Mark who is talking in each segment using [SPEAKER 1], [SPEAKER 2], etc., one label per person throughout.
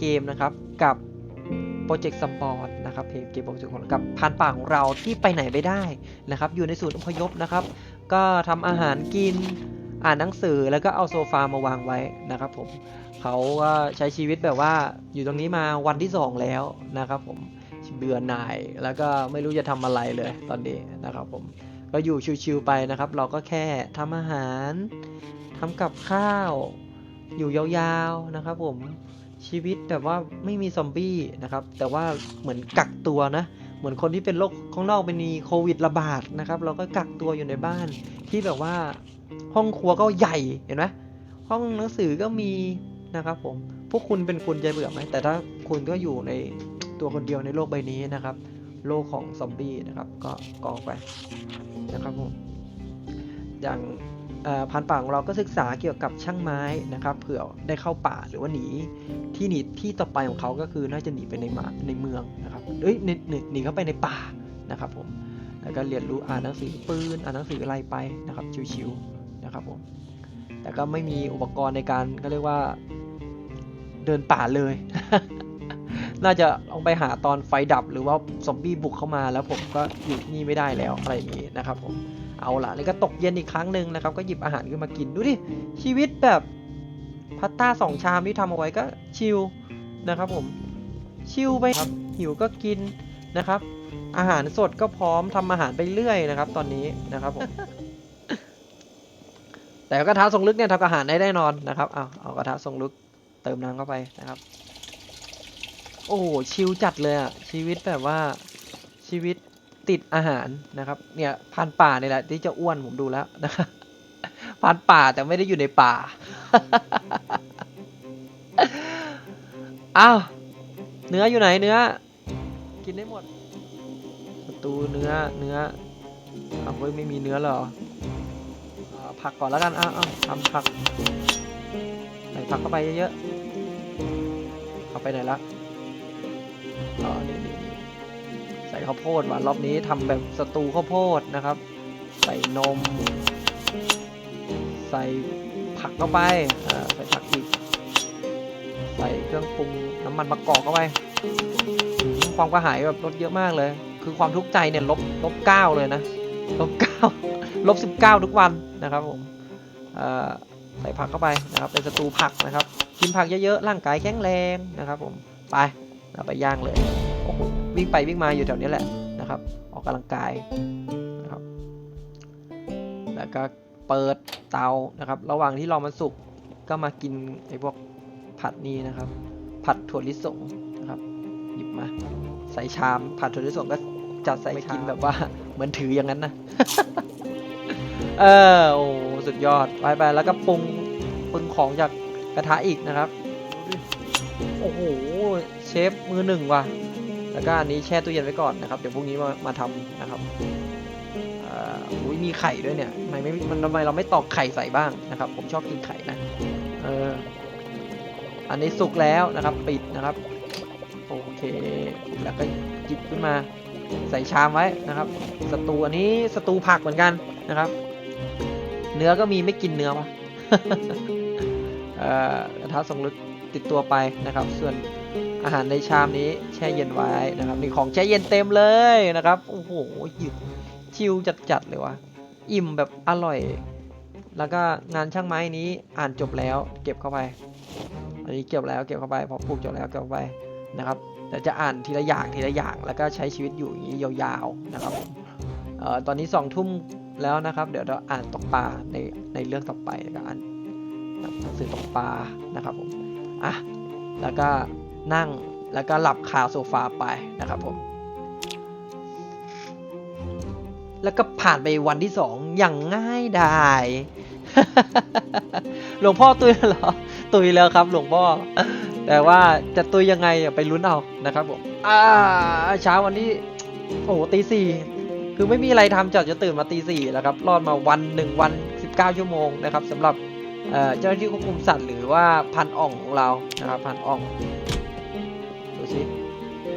[SPEAKER 1] เกมนะครับกับโปรเจกต์ซัมบอร์ดนะครับเพจเกมโปรเจกต์ของเรากับพานป่าของเราที่ไปไหนไม่ได้นะครับ อยู่ในศูนย์อพยพนะครับ ก็ทำอาหารกินอ่านหนังสือแล้วก็เอาโซฟามาวางไว้นะครับผมเขาก็ใช้ชีวิตแบบว่าอยู่ตรงนี้มาวันที่สองแล้วนะครับผมเบื่อหน่ายแล้วก็ไม่รู้จะทำอะไรเลยตอนนี้นะครับผมก็อยู่ชิวๆไปนะครับ เราก็แค่ทำอาหารทำกับข้าวอยู่ยาวๆนะครับผม ชีวิตแบบว่าไม่มีซอมบี้นะครับ แต่ว่าเหมือนกักตัวนะ เหมือนคนที่เป็นโรคข้างนอกเป็นมีโควิดระบาดนะครับ เราก็กักตัวอยู่ในบ้านที่แบบว่าห้องครัวก็ใหญ่เห็นไหมห้องหนังสือก็มีนะครับผมพวกคุณเป็นคุณจะเบื่อไหมแต่ถ้าคุณก็อยู่ในตัวคนเดียวในโลกใบนี้นะครับ โลกของซอมบี้นะครับ ก็กองไปนะครับผมอย่าง พันป่าของเราก็ศึกษาเกี่ยวกับช่างไม้นะครับ เผื่อได้เข้าป่าหรือว่าหนีที่หนีที่ต่อไปของเขาก็คือน่าจะหนีไปในมาในเมืองนะครับเอ้ยหนีหนหนีเข้าไปในป่านะครับผมแล้วก็เรียนรู้อ่านหนังสือปืนอ่านหนังสืออะไรไปนะครับชิวๆนะครับผมแต่ก็ไม่มีอุปกรณ์ในการก็เรียกว่าเดินป่าเลย น่าจะลองไปหาตอนไฟดับหรือว่าซอมบี้บุกเข้ามาแล้วผมก็อยู่ที่นี่ไม่ได้แล้วอะไรอย่างนี้นะครับผม เอาล่ะนี่ก็ตกเย็นอีกครั้งหนึ่งนะครับ ก็หยิบอาหารขึ้นมากินดูดิชีวิตแบบพาสต้าสองชามที่ทำเอาไว้ก็ชิลนะครับผมชิลไปครับหิวก็กินนะครับ อาหารสดก็พร้อมทำอาหารไปเรื่อยนะครับ ตอนนี้นะครับผมแต่กระทะทรงลึกเนี่ยทำอาหารได้แน่นอนนะครับเอาเอากระทะทรงลึกเติมน้ำเข้าไปนะครับ โอ้โหชิลจัดเลยอะชีวิตแบบว่าชีวิต ติดอาหารนะครับ เนี่ยพันป่าเนี่ยแหละ ที่จะอ้วนผมดูแล้วนะครับพันป่าแต่ไม่ได้อยู่ในป่าอ้าวเนื้ออยู่ไหนเนื้อ กินได้หมดประตูเนื้อเนื้ออ้าเฮ้ยไม่มีเนื้อหรอผักก่อนแล้วกันอ้าวทำผักใส่ผักเข้าไปเยอะๆเข้าไปไหนละอ๋อนี่ ข้าวโพดว่ะรอบนี้ทำแบบสตูข้าวโพดนะครับ ใส่นม ใส่ผักเข้าไปใส่ผักอีก ใส่เครื่องปรุงน้ำมันมะกอกเข้าไปความกระหายแบบลดเยอะมากเลย คือความทุกข์ใจเนี่ยลบลบเก้าเลยนะลบเก้าลบสิบเก้าทุกวันนะครับผมใส่ผักเข้าไปนะครับ เป็นสตูผักนะครับ กินผักเยอะๆร่างกายแข็งแรงนะครับผมไปเราไปย่างเลย วิ่งไปวิ่งมาอยู่แถวนี้แหละนะครับ ออกกำลังกายนะครับ แล้วก็เปิดเตานะครับ ระหว่างที่รอมันสุกก็มากินไอ้พวกผัดนี้นะครับ ผัดถั่วลิสงนะครับ หยิบมา ใส่ชาม ผัดถั่วลิสงก็จัดใส่กินแบบว่าเหมือนถืออย่างนั้นนะเออโอ้สุดยอดไปไปแล้วก็ปรุงปรุงของจากกระทะอีกนะครับ โอ้โห เชฟมือหนึ่งว่ะ แล้วก็อันนี้แช่ตู้เย็นไว้ก่อนนะครับ เดี๋ยวพรุ่งนี้มามาทำนะครับอุ้ยมีไข่ด้วยเนี่ยทำไมไม่มันทำไมเราไม่ตอกไข่ใส่บ้างนะครับ ผมชอบกินไข่นะเอออันนี้สุกแล้วนะครับ ปิดนะครับ โอเค แล้วก็หยิบขึ้นมาใส่ชามไว้นะครับ สตูอันนี้สตูผักเหมือนกันนะครับ เนื้อก็มีไม่กินเนื้อวะเอ่อกระทะทรงลึกติดตัวไปนะครับ ส่วน อาหารในชามนี้แช่เย็นไว้นะครับมีของแช่เย็นเต็มเลยนะครับโอ้โหหยิบชิลจัดๆเลยวะอิ่มแบบอร่อย แล้วก็งานช่างไม้นี้อ่านจบแล้ว เก็บเข้าไป อันนี้เก็บแล้วเก็บเข้าไปพอปลูกจบแล้วเก็บเข้าไปนะครับแต่จะอ่านทีละอย่างทีละอย่างแล้วก็ใช้ชีวิตอยู่อย่างนี้ยาวๆนะครับเอ่อตอนนี้สองทุ่มแล้วนะครับ เดี๋ยวเราอ่านตกปลาในในเรื่องต่อไปนะครับอ่านหนังสือตกปลานะครับผมอะแล้วก็ นั่งแล้วก็หลับคาโซฟาไปนะครับผม แล้วก็ผ่านไปวันที่สองอย่างง่ายดายหลวงพ่อตุยเหรอ ตุยแล้วครับ หลวงพ่อ แต่ว่าจะตุยยังไงไปลุ้นเอานะครับผมอ่าเช้าวันนี้โอ้โหตีสี่คือไม่มีอะไรทำจัดจะตื่นมาตีสี่แล้วครับ รอดมาวันหนึ่งวันสิบเก้าชั่วโมงนะครับสำหรับเอ่อเจ้าหน้าที่ควบคุมสัตว์หรือว่าพันอ่องของเรานะครับพันอ่อง สิ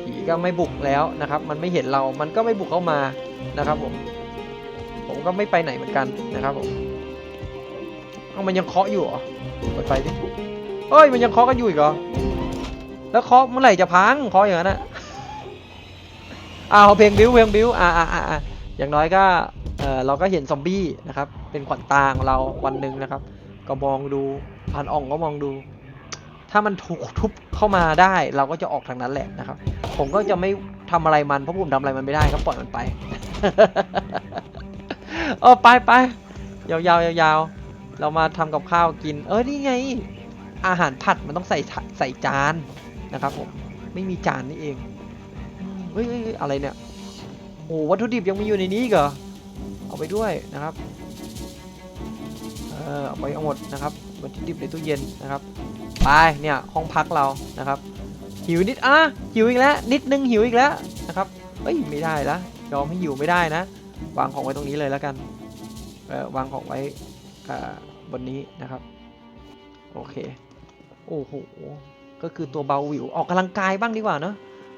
[SPEAKER 1] ผีก็ไม่บุกแล้วนะครับ มันไม่เห็นเรา มันก็ไม่บุกเข้ามานะครับผม ผมก็ไม่ไปไหนเหมือนกันนะครับผมเอามันยังเคาะอยู่เหรอเปิดไฟดิเฮ้ย มันยังเคาะกันอยู่อีกเหรอ แล้วเคาะเมื่อไหร่จะพังเคาะอย่างนั้นอะอ้าวเพลงบิวเพลงบิวอ่าอ่าอ่าอ่าอย่างน้อยก็เออเราก็เห็นซอมบี้นะครับ เป็นขวัญตาของเราวันหนึ่งนะครับ ก็มองดูพันอ่องก็มองดู ถ้ามันถูกทุบเข้ามาได้ เราก็จะออกทางนั้นแหละนะครับ ผมก็จะไม่ทำอะไรมันเพราะผมทำอะไรมันไม่ได้ก็ปล่อยมันไปเออไปไปยาวยาวยาวๆเรามาทำกับข้าวกิน เออนี่ไง อาหารผัดมันต้องใส่ใส่จานนะครับผมไม่มีจานนี่เองเฮ้ยอะไรเนี่ยโอ้วัตถุดิบยังมีอยู่ในนี้เหรอเอาไปด้วยนะครับเออเอาไปเอาหมดนะครับวัตถุดิบในตู้เย็นนะครับ ไปเนี่ยห้องพักเรานะครับ หิวนิดอะหิวอีกแล้วนิดนึงหิวอีกแล้วนะครับเอ้ยไม่ได้ละยอมให้หิวไม่ได้นะ วางของไว้ตรงนี้เลยแล้วกันเออวางของไว้อ่าบนนี้นะครับโอเคโอ้โหก็คือตัวเบาหวิวออกกำลังกายบ้างดีกว่าเนอะ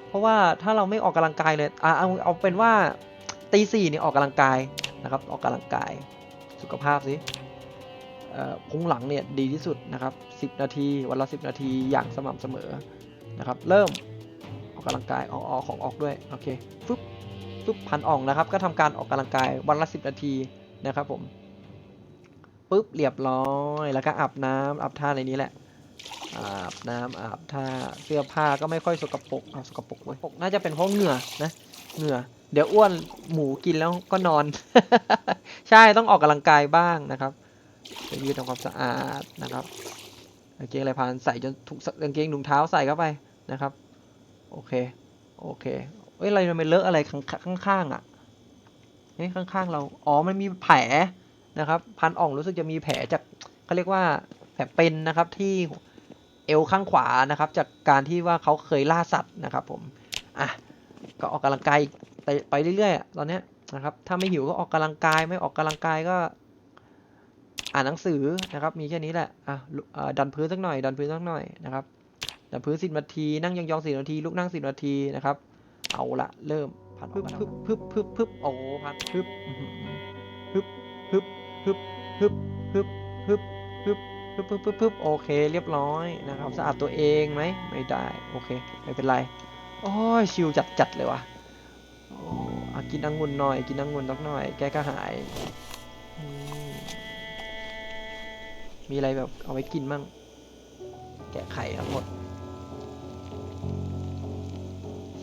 [SPEAKER 1] เพราะว่าถ้าเราไม่ออกกำลังกายเลยอะเอาเอาเป็นว่าตีสี่นี่ออกกำลังกายนะครับ ออกกำลังกายสุขภาพสิ พุงหลังเนี่ยดีที่สุดนะครับ 10 นาทีวันละ 10 นาทีอย่างสม่ำเสมอนะครับ เริ่มออกกำลังกายออกออกของออกด้วยโอเคฟึบฟึบพันอ่องนะครับ ก็ทำการออกกำลังกายวันละ 10 นาทีนะครับผมปุ๊บเรียบร้อยแล้วก็อาบน้ำอาบท่าในนี้แหละอาบน้ำอาบท่าเสื้อผ้าก็ไม่ค่อยสกปรกเอาสกปรกเว้ยน่าจะเป็นเพราะเหงื่อนะเหงื่อเดี๋ยวอ้วนหมูกินแล้วก็นอน ใช่ต้องออกกำลังกายบ้างนะครับ ไปยืดทำความสะอาดนะครับกางเกงอะไรพานใส่จนถูกกางเกงถุงเท้าใส่เข้าไปนะครับ โอเค โอเคเอ้ยอะไรมันเป็นเลอะอะไรข้างข้างๆอะเฮ้ยข้างๆเรา อ๋อ มันมีแผลนะครับ พันอ่องรู้สึกจะมีแผลจากเขาเรียกว่าแผลเป็นนะครับที่เอวข้างขวานะครับ จากการที่ว่าเขาเคยล่าสัตว์นะครับ ผม อะ ก็ออกกำลังกายไปเรื่อยๆตอนเนี้ยนะครับ ถ้าไม่หิวก็ออกกำลังกาย ไม่ออกกำลังกายก็ อ่านหนังสือนะครับ มีแค่นี้แหละอะลุเอ่อดันพื้นสักหน่อย ดันพื้นสักหน่อยนะครับ ดันพื้นสิบนาที นั่งยองๆสินาที ลุกนั่งสินาทีนะครับ เอาละเริ่มพัดพึบพึบพึบพึบพึบโอ้พัดพึบอื้อหือพึบพึบพึบพึบพึบพึบพึบพึบพึบพึบพึบโอเค เรียบร้อยนะครับ สะอาดตัวเองไหมไม่ได้ โอเค ไม่เป็นไร โอ้ย ชิวจัดจัดๆเลยว่ะโอ้อะกินองุ่นหน่อย กินองุ่นสักหน่อย แก้กระหายอื มีอะไรแบบเอาไว้กินมั่ง แกะไข่ทั้งหมด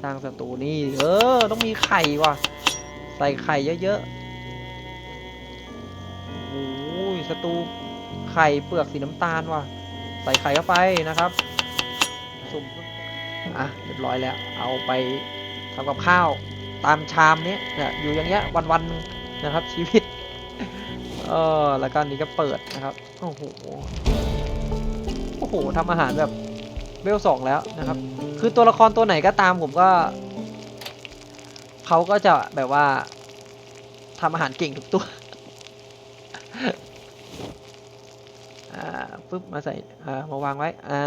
[SPEAKER 1] สร้างศัตรูนี่ เออ ต้องมีไข่ว่ะ ใส่ไข่เยอะๆโอ้ยศัตรูไข่เปลือกสีน้ำตาลว่ะ ใส่ไข่เข้าไปนะครับ สุ่ม อะ เรียบร้อยแล้ว เอาไปทำกับข้าว ตามชามนี้อยู่อย่างเงี้ยวันๆนะครับชีวิต เออแล้วก็อันนี้ก็เปิดนะครับ โอ้โห โอ้โหทำอาหารแบบเวลสองแล้วนะครับ คือตัวละครตัวไหนก็ตามผมก็ เขาก็จะแบบว่าทำอาหารเก่งทุกตัว อ่าปึ๊บมาใส่อ่ามาวางไว้ อ่า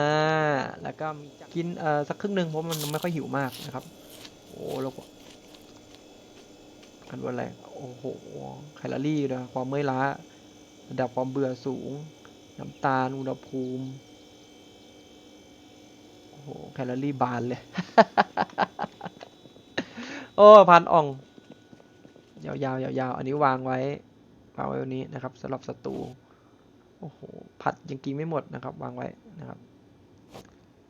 [SPEAKER 1] แล้วก็กินเอ่อสักครึ่งหนึ่งเพราะมันไม่ค่อยหิวมากนะครับ โอ้แล้วก็อันว่าอะไร โอ้โห แคลอรี่นะความเมื่อยล้า ระดับความเบื่อสูง น้ำตาล อุณหภูมิ โอ้โห แคลอรี่บานเลย โอ้พันอ่อง ยาวๆยาวๆ อันนี้วางไว้วางไว้วันนี้นะครับสำหรับศัตรูโอ้โห ผัดยังกินไม่หมดนะครับ วางไว้นะครับ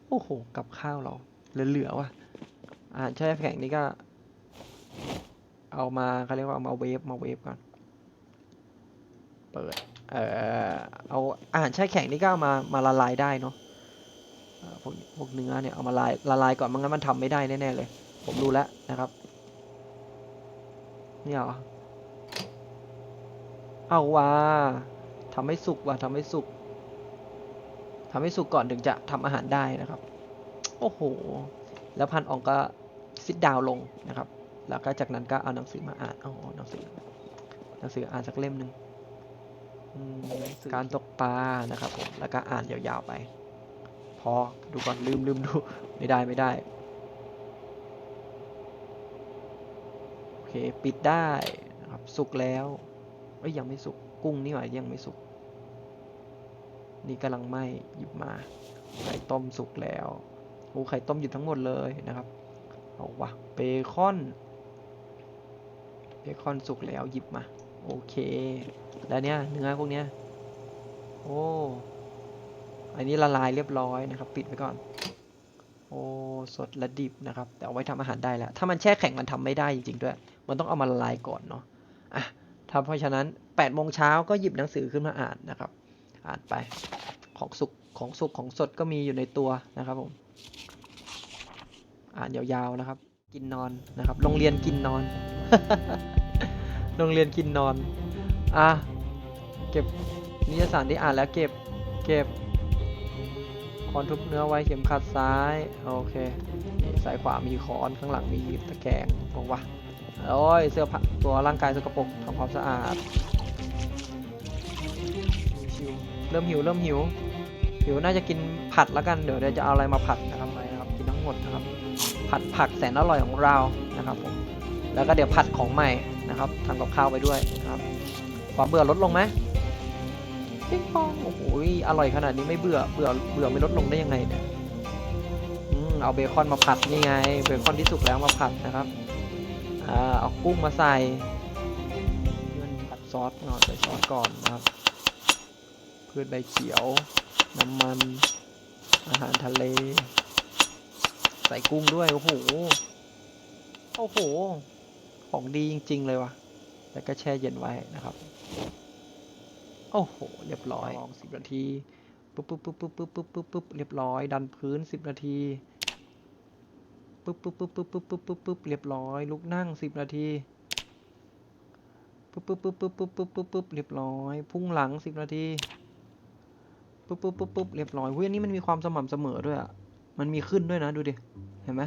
[SPEAKER 1] โอ้โห กับข้าวเรา เหลือๆว่ะอาหารแช่แข็งนี่ก็ เอามาเขาเรียกว่าเอามาเวฟมาเวฟก่อน เปิด เอ่อ เอาอาหารแช่แข็งนี่ก็เอามามาละลายได้เนาะพวกพวกเนื้อเนี่ยเอามาละลายละลายก่อนไมันงั้นมันทำไม่ได้แน่ๆเลย ผมดูแล้วนะครับ เนี่ยเหรอ เอาว่าทำให้สุกว่ะทำให้สุกทำให้สุกก่อนถึงจะทำอาหารได้นะครับ โอ้โห แล้วพันอองก็ซิดดาวลงนะครับ แล้วก็จากนั้นก็เอาหนังสือมาอ่านเอาหนังสือหนังสืออ่านสักเล่มหนึ่งอืมการตกปลานะครับผมแล้วก็อ่านยาวๆไป พอดูก่อนลืมลืมดูไม่ได้ไม่ได้โอเคปิดได้นะครับสุกแล้วเอ้ยยังไม่สุกกุ้งนี่หว่ายังไม่สุกนี่กำลังไหม้หยิบมาไก่ต้มสุกแล้วอ้ไข่ต้มหยิบทั้งหมดเลยนะครับเอาวะเบคอน เบคอนสุกแล้วหยิบมา โอเค แล้วเนี้ยเนื้อพวกเนี้ย โอ้ อันนี้ละลายเรียบร้อยนะครับ ปิดไว้ก่อน โอ้สดและดิบนะครับ แต่เอาไว้ทำอาหารได้แล้ว ถ้ามันแช่แข็งมันทำไม่ได้จริงๆด้วย มันต้องเอามาละลายก่อนเนาะ อะถ้าเพราะฉะนั้น8โมงเช้าก็หยิบหนังสือขึ้นมาอ่านนะครับ อ่านไป ของสุกของสุกของสดก็มีอยู่ในตัวนะครับผม อ่านยาวๆนะครับ กินนอนนะครับ โรงเรียนกินนอน โรงเรียนกินนอน อะ เก็บนิยสารที่อ่านแล้วเก็บ เก็บคอนทุบเนื้อไว้เข็มขัดซ้าย โอเคนี่ซ้ายขวามีคอนข้างหลังมีตะแกรงบอกว่าโอ้ยเสื้อผ้าตัวร่างกายสกปรกทำความสะอาดชิวเริ่มหิวเริ่มหิวหิวน่าจะกินผัดแล้วกันเดี๋ยวเดี๋ยวจะเอาอะไรมาผัดนะครับไปนะครับกินทั้งหมดนะครับ ผัดผักแสนอร่อยของเรานะครับผม แล้วก็เดี๋ยวผัดของใหม่นะครับทำกับข้าวไปด้วยนะครับ ความเบื่อลดลงไหมปิ๊งปองโอ้โหอร่อยขนาดนี้ไม่เบื่อเบื่อเบื่อไม่ลดลงได้ยังไงเนี่ยอืมเอาเบคอนมาผัดนี่ไง เบคอนที่สุกแล้วมาผัดนะครับอเอากุ้งมาใส่มันผัดซอสก่อนใส่ซอสก่อนนะครับพืชใบเขียว น้ำมัน อาหารทะเล ใส่กุ้งด้วย โอ้โห โอ้โห ของดีจริง ๆ เลยว่ะ แล้วก็แช่เย็นไว้นะครับ โอ้โห เรียบร้อยลองสิบนาที ปุ๊บปุ๊บปุ๊บปุ๊บปุ๊บปุ๊บปุ๊บปุ๊บเรียบร้อย ดันพื้นสิบนาที ปุ๊บปุ๊บปุ๊บปุ๊บปุ๊บปุ๊บปุ๊บปุ๊บเรียบร้อย ลุกนั่งสิบนาที ปุ๊บปุ๊บปุ๊บปุ๊บปุ๊บปุ๊บปุ๊บปุ๊บเรียบร้อย พุ่งหลังสิบนาที ปุ๊บปุ๊บปุ๊บปุ๊บเรียบร้อยเฮ้ยอันนี้มันมีความสม่ำเสมอด้วยอะ มันมีขึ้นด้วยนะดูดิ เห็นไหม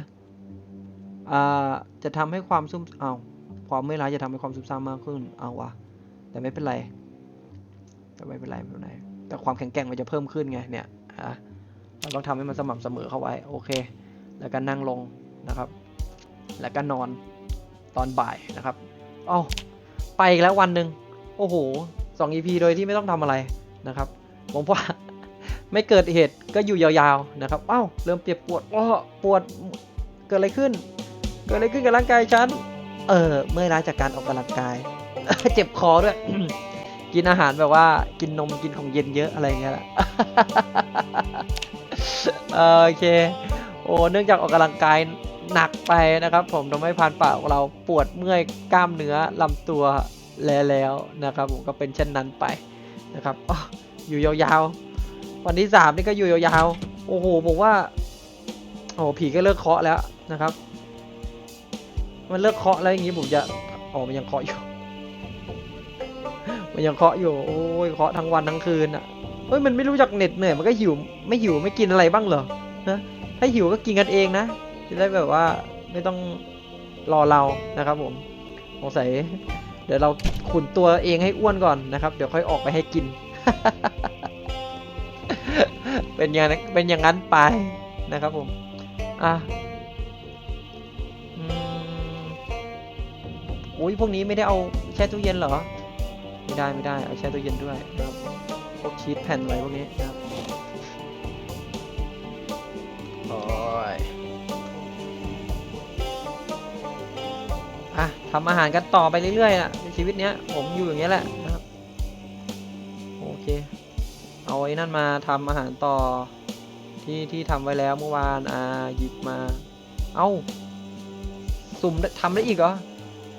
[SPEAKER 1] อ่า จะทำให้ความซุ่ม เอา ความไม่ร้ายจะทำให้ความซุ่มซ่ามมากขึ้น เอาวะ แต่ไม่เป็นไร แต่ไม่เป็นไรไม่เป็นไร แต่ความแข็งแกร่งมันจะเพิ่มขึ้นไง เนี่ยฮะเราต้องทำให้มันสม่ำเสมอเข้าไว้ โอเค แล้วก็นั่งลงนะครับ แล้วก็นอนตอนบ่ายนะครับ เอ้าไปอีกแล้ววันหนึ่ง โอ้โหสอง EP โดยที่ไม่ต้องทำอะไรนะครับ ผมว่าไม่เกิดเหตุก็อยู่ยาวๆนะครับ เอ้า เริ่มเจ็บปวดอ้อปวด เกิดอะไรขึ้น เกิดอะไรขึ้นกับร่างกายฉัน เออ เมื่อยล้าจากการออกกำลังกาย เจ็บคอด้วย กินอาหารแบบว่า กินนมกินของเย็นเยอะอะไรเงี้ยแหละโอเค โอ้ เนื่องจากออกกำลังกายหนักไปนะครับ ผมทำให้พานป่าของเราปวดเมื่อยกล้ามเนื้อลำตัวแล้วนะครับ ผมก็เป็นเช่นนั้นไปนะครับออยู่ยาวๆ วันที่สามนี่ก็อยู่ยาวๆ โอ้โหผมว่า โอ้ผีก็เลิกเคาะแล้วนะครับ มันเลิกเคาะแล้วอย่างนี้ผมจะอ๋อมันยังเคาะอยู่ มันยังเคาะอยู่ โอ้ยเคาะทั้งวันทั้งคืนอะเฮ้ยมันไม่รู้จักเหน็ดเหนื่อยมันก็หิวไม่หิวไม่กินอะไรบ้างเหรอนะถ้าหิวก็กินกันเองนะจะได้แบบว่าไม่ต้องรอเรานะครับ ผมสงสัยเดี๋ยวเราขุนตัวเองให้อ้วนก่อนนะครับ เดี๋ยวค่อยออกไปให้กิน เป็นอย่างนั้นเป็นอย่างนั้นไปนะครับผม อะ อุ้ยพวกนี้ไม่ได้เอาแช่ตู้เย็นเหรอ ไม่ได้ไม่ได้เอาแช่ตู้เย็นด้วยนะครับ พวกชีสแผ่นอะไรพวกนี้นะครับโอ้ยอะทำอาหารกันต่อไปเรื่อยๆนะในชีวิตเนี้ยผมอยู่อย่างเงี้ยแหละนะครับ โอเค เอาไอ้นั่นมาทำอาหารต่อที่ที่ทำไว้แล้วเมื่อวาน อ่า หยิบมา เอาสุ่มได้ทำได้อีกเหรอ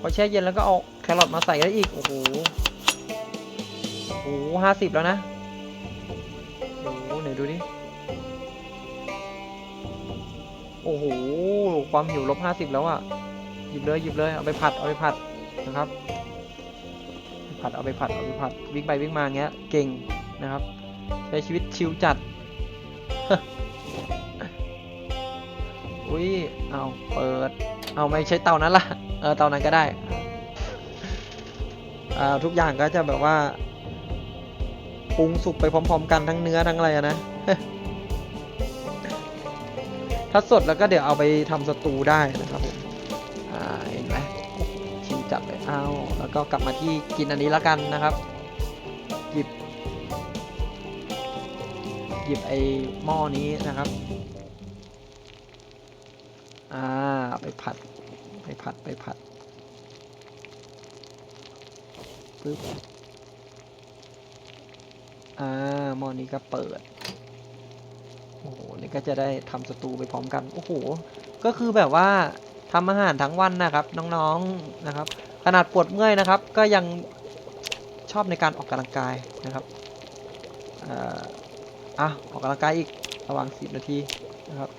[SPEAKER 1] พอแช่เย็นแล้วก็เอาแครอทมาใส่ได้อีก โอ้โห โอ้โหห้าสิบแล้วนะ โอ้โหไหนดูดิ โอ้โห ความหิวลบห้าสิบแล้วอะหยิบเลยหยิบเลย เอาไปผัด เอาไปผัดนะครับ ผัด เอาไปผัด เอาไปผัด วิ่งไปวิ่งมาเงี้ย เก่งนะครับ ใช้ชีวิตชิลจัด อุ้ย เอาเปิด เอาไม่ใช้เตานั้นล่ะ เออเตานั้นก็ได้อ่าทุกอย่างก็จะแบบว่าปรุงสุกไปพร้อม ๆ กันทั้งเนื้อทั้งอะไรนะ ถ้าสดแล้วก็เดี๋ยวเอาไปทำสตูได้นะครับผมอ่าเห็นไหมชิวจัดเลยเอาแล้วก็กลับมาที่กินอันนี้แล้วกันนะครับ หยิบ หยิบไอ้หม้อนี้นะครับ อ่าไปผัด ผัดไปผัดปึ๊บอ่าหม้อนี้ก็เปิด โอ้โห นี่ก็จะได้ทำสตูไปพร้อมกัน โอ้โห ก็คือแบบว่าทำอาหารทั้งวันนะครับ น้องๆนะครับ ขนาดปวดเมื่อยนะครับ ก็ยังชอบในการออกกำลังกายนะครับอ่ออะออกกำลังกายอีกระหว่าง 10 นาทีนะครับ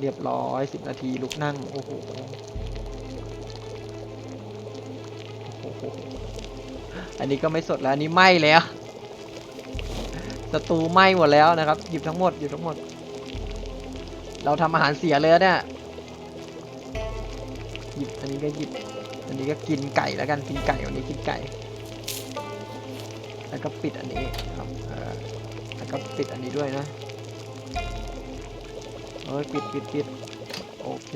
[SPEAKER 1] เรียบร้อย10นาทีลุกนั่ง โอ้โหอันนี้ก็ไม่สดแล้วอันนี้ไหม้แล้วสตูไหม้หมดแล้วนะครับ หยิบทั้งหมดหยิบทั้งหมด เราทำอาหารเสียเลยเนี่ยหยิบอันนี้ก็หยิบ อันนี้ก็กินไก่แล้วกันกินไก่วันนี้กินไก่ แล้วก็ปิดอันนี้ครับแล้วก็ปิดอันนี้ด้วยนะ เอ้ยปิดปิดปิดโอเค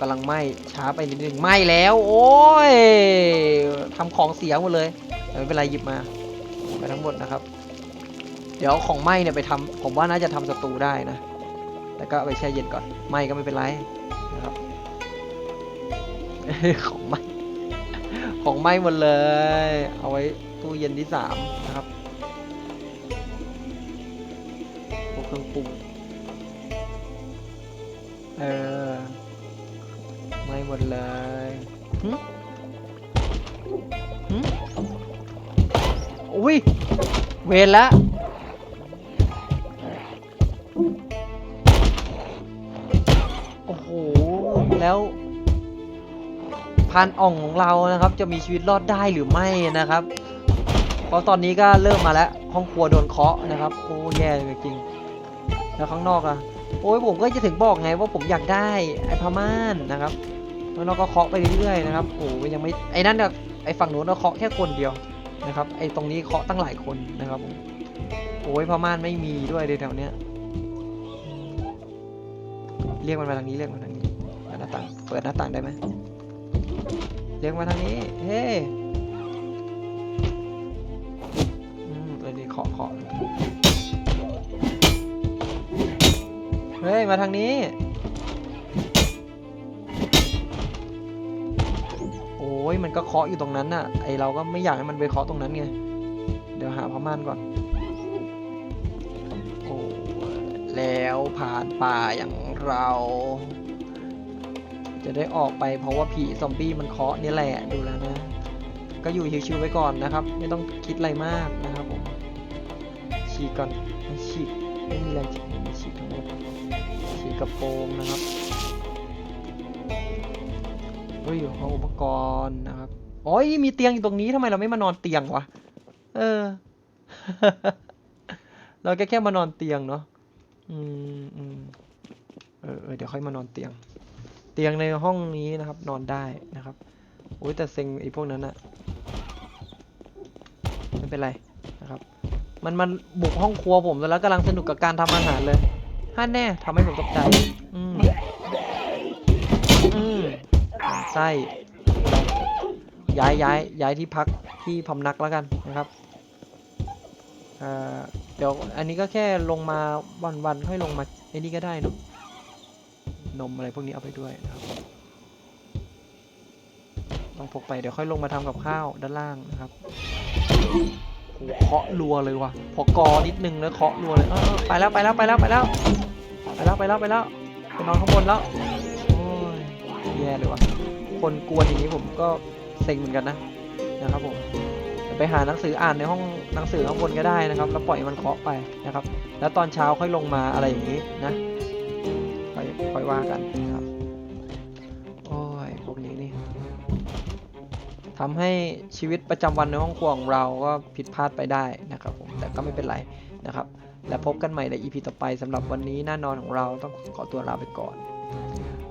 [SPEAKER 1] กำลังไหม้ช้าไปนิดนึงไหม้แล้ว โอ้ยทำของเสียหมดเลยไม่เป็นไรหยิบมาไปทั้งหมดนะครับ เดี๋ยวของไหม้เนี่ยไปทำผมว่าน่าจะทำสตูได้นะแต่ก็ไปแช่เย็นก่อนไหม้ก็ไม่เป็นไรนะครับของไหม้ของไหม้หมดเลย เอาไว้ตู้เย็นที่สามนะครับ เออไหม้หมดเลยหึหึอุ้ย เวรแล้วโอ้โห แล้วพานอ่องของเรานะครับ จะมีชีวิตรอดได้หรือไม่นะครับ เพราะตอนนี้ก็เริ่มมาแล้ว ห้องครัวโดนเคาะนะครับ โอ้แย่เลยจริงๆแล้วข้างนอกอะ โอ้ยผมก็จะถึงบอกไงว่าผมอยากได้ไอ้พม่านนะครับแล้วเราก็เคาะไปเรื่อยๆนะครับโอ้ยยังไม่ไอ้นั่นอะไอ้ฝั่งโน้นเราเคาะแค่คนเดียวนะครับ ไอ้ตรงนี้เคาะตั้งหลายคนนะครับโอ้ยพม่านไม่มีด้วยในแถวเนี้ยเรียกมันมาทางนี้เรียกมันทางนี้หน้าต่างเปิดหน้าต่างได้ไหมเรียกมาทางนี้เฮ้ มาทางนี้ โอ้ยมันก็เคาะอยู่ตรงนั้นน่ะ ไอเราก็ไม่อยากให้มันไปเคาะตรงนั้นไง เดี๋ยวหาพม่านก่อน โอ้แล้วผ่านป่าอย่างเรา จะได้ออกไปเพราะว่าผีซอมบี้มันเคาะนี่แหละดูแล้วนะ ก็อยู่ชิวๆไว้ก่อนนะครับ ไม่ต้องคิดอะไรมากนะครับผมฉีกก่อนฉีกไม่มีแรงฉีกไม่ฉีกทั้งหมด กกระโปรงนะครับเฮ้ยห้องอุปกรณ์นะครับอ้ยมีเตียงอยู่ตรงนี้ทำไมเราไม่มานอนเตียงวะเออ เราแค่แค่มานอนเตียงเนาะอืมอืมเออเออเดี๋ยวค่อยมานอนเตียง เตียงในห้องนี้นะครับ นอนได้นะครับโอ้ยแต่เซ็งไอ้พวกนั้นอะไม่เป็นไรนะครับ มันมันบุกห้องครัวผมแล้วกำลังสนุกกับการทำอาหารเลย ฮันแน่ทำให้ผมตกใจ อืม อืมไส้ย้ายย้ายย้ายที่พักที่พำนักแล้วกันนะครับเดี๋ยวอันนี้ก็แค่ลงมาวันๆค่อยลงมาไอ้นี่ก็ได้นะนมอะไรพวกนี้เอาไปด้วยนะครับต้องพกไปเดี๋ยวค่อยลงมาทำกับข้าวด้านล่างนะครับเคาะรัวเลยว่ะพอกอนิดนึงแล้วเคาะรัวเลยเออไปแล้วไปแล้วไปแล้วไปแล้ว ไปแล้วไปแล้วไปแล้วไปนอนข้างบนแล้ว โอ้ยแย่เลยว่ะคนกวนอย่างนี้ผมก็เซ็งเหมือนกันนะนะครับผมไปหาหนังสืออ่านในห้องหนังสือข้างบนก็ได้นะครับแล้วปล่อยมันเคาะไปนะครับ แล้วตอนเช้าค่อยลงมาอะไรอย่างนี้นะค่อยค่อยว่ากันนะครับโอ้ยพวกนี้นี่ทำให้ชีวิตประจำวันในห้องครัวของเราก็ผิดพลาดไปได้นะครับผมแต่ก็ไม่เป็นไรนะครับ และพบกันใหม่ใน EP ต่อไปสำหรับวันนี้หน้านอนของเราต้องขอตัวลาไปก่อน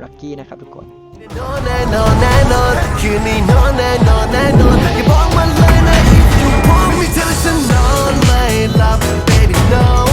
[SPEAKER 1] รักกี้นะครับทุกคน
[SPEAKER 2] แน่เธอฉันนอนไม่หลับ baby no